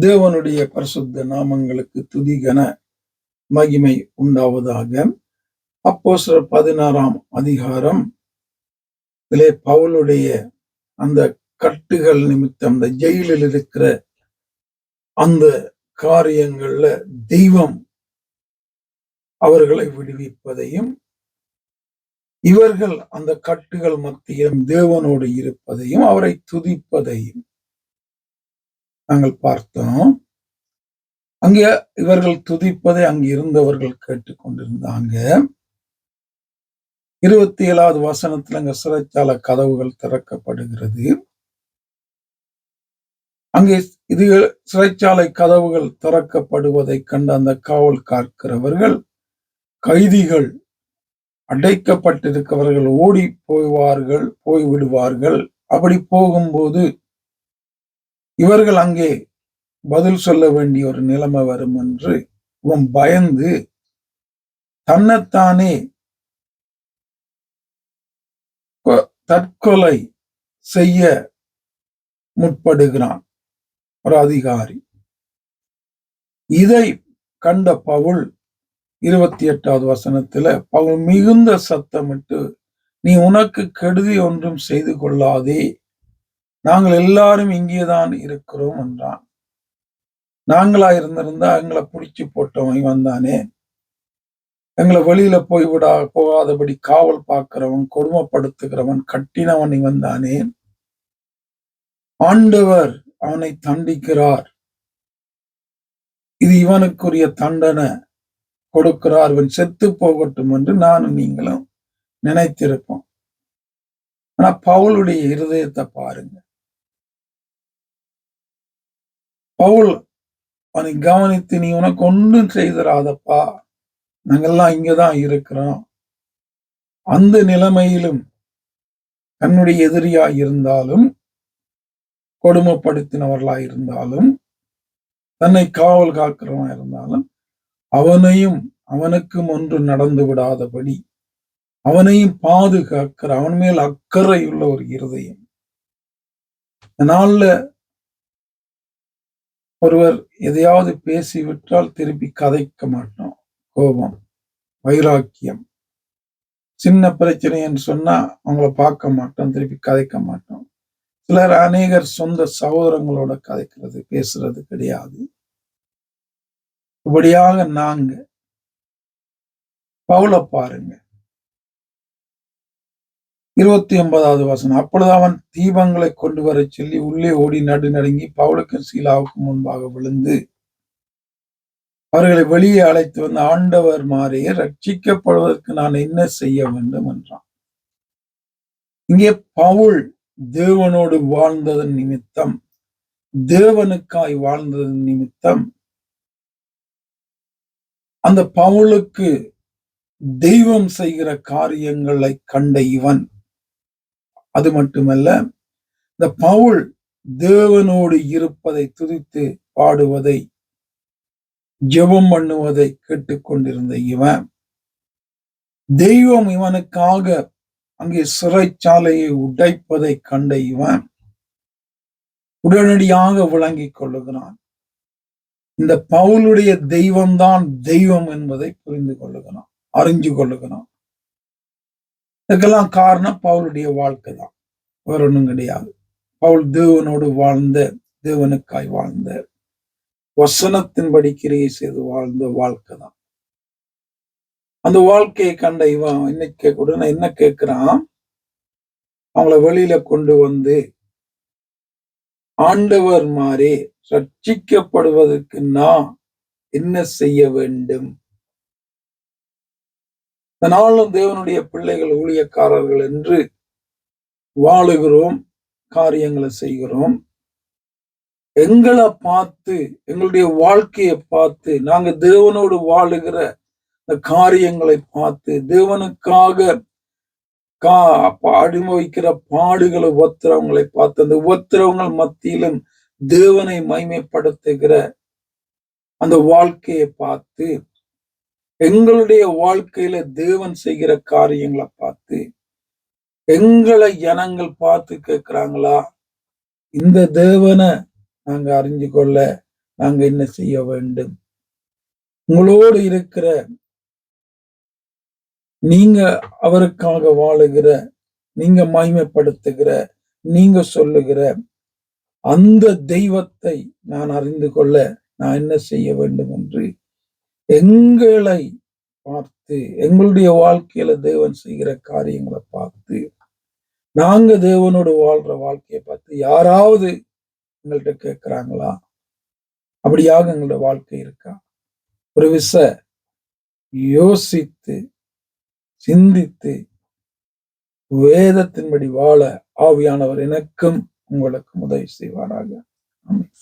தேவனுடைய பரிசுத்த நாமங்களுக்கு துதிகன மகிமை உண்டாவதாக. அப்போ சில பதினாறாம் அதிகாரம். இதிலே பவுலுடைய அந்த கட்டுகள் நிமித்தம் அந்த ஜெயிலில் இருக்கிற அந்த காரியங்கள்ல தெய்வம் அவர்களை விடுவிப்பதையும் இவர்கள் அந்த கட்டுகள் மத்தியிலும் தேவனோடு இருப்பதையும் அவரை துதிப்பதையும் நாங்கள் பார்த்தோம். அங்கே இவர்கள் துதிப்பதை அங்கு இருந்தவர்கள் கேட்டுக்கொண்டிருந்தாங்க இருபத்தி ஏழாவது வசனத்துல அங்க சிறைச்சால கதவுகள் திறக்கப்படுகிறது. அங்கே இது சிறைச்சாலை கதவுகள் திறக்கப்படுவதை கண்ட அந்த காவல் காக்கிறவர்கள் கைதிகள் அடைக்கப்பட்டிருக்கவர்கள் ஓடி போய்வார்கள் போய்விடுவார்கள். அப்படி போகும்போது இவர்கள் அங்கே பதில் சொல்ல வேண்டிய ஒரு நிலைமை வரும் என்று இவன் பயந்து தன்னைத்தானே தற்கொலை செய்ய முற்படுகிறான் ஒரு அதிகாரி. இதை கண்ட பவுல் இருபத்தி எட்டாவது வசனத்துல பவுல் மிகுந்த சத்தமிட்டு நீ உனக்கு கெடுதி ஒன்றும் செய்து கொள்ளாதே நாங்கள் எல்லாரும் இங்கேதான் இருக்கிறோம் என்றான். நாங்களா இருந்திருந்தா எங்களை பிடிச்சு போட்டவன் வந்தானே எங்களை வெளியில போய் விடா போகாதபடி காவல் பார்க்கிறவன் கொடுமைப்படுத்துகிறவன் கட்டினவன் வந்தானே ஆண்டவர் அவனை தண்டிக்கிறார். இது இவனுக்குரிய தண்டனை கொடுக்கிறார். இவன் செத்து போகட்டும் என்று நானும் நீங்களும் நினைத்திருப்போம். ஆனா பவுளுடைய இருதயத்தை பாருங்க. பவுல் அவனை கவனித்து நீ உனக்கு ஒன்றும் செய்திடாதப்பா நாங்கெல்லாம் இங்கதான் இருக்கிறோம். அந்த நிலைமையிலும் தன்னுடைய எதிரியா இருந்தாலும் கொடுமைப்படுத்தினவர்களா இருந்தாலும் தன்னை காவல் காக்கிறவனா இருந்தாலும் அவனையும் அவனுக்கும் ஒன்று நடந்து விடாதபடி அவனையும் பாதுகாக்கிற அவன் மேல் அக்கறை உள்ள ஒரு இருதயம். நாள்ல ஒருவர் எதையாவது பேசிவிட்டால் திருப்பி கதைக்க மாட்டோம் கோபம் வைராக்கியம். சின்ன பிரச்சனை என்று சொன்னா அவங்கள பார்க்க மாட்டோம் திருப்பி கதைக்க மாட்டோம் சிலர் அநேகர் சொந்த சகோதரங்களோட கதைக்கிறது பேசுறது கிடையாது. இப்படியாக நாங்க பவுல பாருங்க. இருபத்தி ஒன்பதாவது வசனம். அப்பொழுது அவன் தீபங்களை கொண்டு வர சொல்லி உள்ளே ஓடி நடு நடுங்கி பவுலுக்கும் சீலாவுக்கும் முன்பாக விழுந்து அவர்களை வெளியே அழைத்து வந்த ஆண்டவர் மாறிய ரட்சிக்கப்படுவதற்கு நான் என்ன செய்ய வேண்டும்? என்றான். இங்கே பவுல் தேவனோடு வாழ்ந்ததன் நிமித்தம் தேவனுக்காய் வாழ்ந்ததன் நிமித்தம் அந்த பவுலுக்கு தெய்வம் செய்கிற காரியங்களை கண்ட இவன் அது மட்டுமல்ல இந்த பவுல் தேவனோடு இருப்பதை துதித்து பாடுவதை ஜெபம் பண்ணுவதை கேட்டுக்கொண்டிருந்த இவன் தெய்வம் இவனுக்காக அங்கே சிறைச்சாலையை உடைப்பதை கண்ட இவன் உடனடியாக விளங்கிக் கொள்ளுகிறான். இந்த பவுலுடைய தெய்வம்தான் தெய்வம் என்பதை புரிந்து கொள்ளுகிறான் அறிஞ்சு கொள்ளுகிறான். இதுக்கெல்லாம் காரணம் பவுலுடைய வாழ்க்கை தான். வேற ஒன்றும் கிடையாது. பவுல் தேவனோடு வாழ்ந்த தேவனுக்காய் வாழ்ந்த வசனத்தின்படி கிரியை செய்து வாழ்ந்த வாழ்க்கை தான். அந்த வாழ்க்கையை கண்ட இவன் இன்னைக்கு உடனே என்ன கேட்கிறான்? அவங்கள வெளியில கொண்டு வந்து ஆண்டவர் மாறி ரட்சிக்கப்படுவதற்கு நான் என்ன செய்ய வேண்டும்? நாளும் தேவனுடைய பிள்ளைகள் ஊழியக்காரர்கள் என்று வாழுகிறோம் காரியங்களை செய்கிறோம். எங்களை பார்த்து எங்களுடைய வாழ்க்கையை பார்த்து நாங்க தேவனோடு வாழுகிற இந்த காரியங்களை பார்த்து தேவனுக்காக கா அனுபவிக்கிற பாடுகளை ஒத்துறவங்களை பார்த்து அந்த உபத்திரவங்கள் மத்தியிலும் தேவனை மைமைப்படுத்துகிற அந்த வாழ்க்கையை பார்த்து எங்களுடைய வாழ்க்கையில தேவன் செய்கிற காரியங்களை பார்த்து எங்களை ஜனங்கள் பார்த்து கேட்கிறாங்களா? இந்த தேவனை நாங்க அறிஞ்சு கொள்ள நாங்க என்ன செய்ய வேண்டும்? உங்களோடு இருக்கிற நீங்க அவருக்காக வாழுகிற நீங்க மகிமைப்படுத்துகிற நீங்க சொல்லுகிற அந்த தெய்வத்தை நான் அறிந்து கொள்ள நான் என்ன செய்ய வேண்டும் என்று எங்களை பார்த்து எங்களுடைய வாழ்க்கையில தேவன் செய்கிற காரியங்களை பார்த்து நாங்க தேவனோடு வாழ்ற வாழ்க்கையை பார்த்து யாராவது எங்கள்கிட்ட கேட்கிறாங்களா? அப்படியாக எங்களோட வாழ்க்கை இருக்கா? ஒரு விச யோசித்து சிந்தித்து வேதத்தின்படி வாழ ஆவியானவர் எனக்கும் உங்களுக்கு உதவி செய்வாராக. ஆமென்.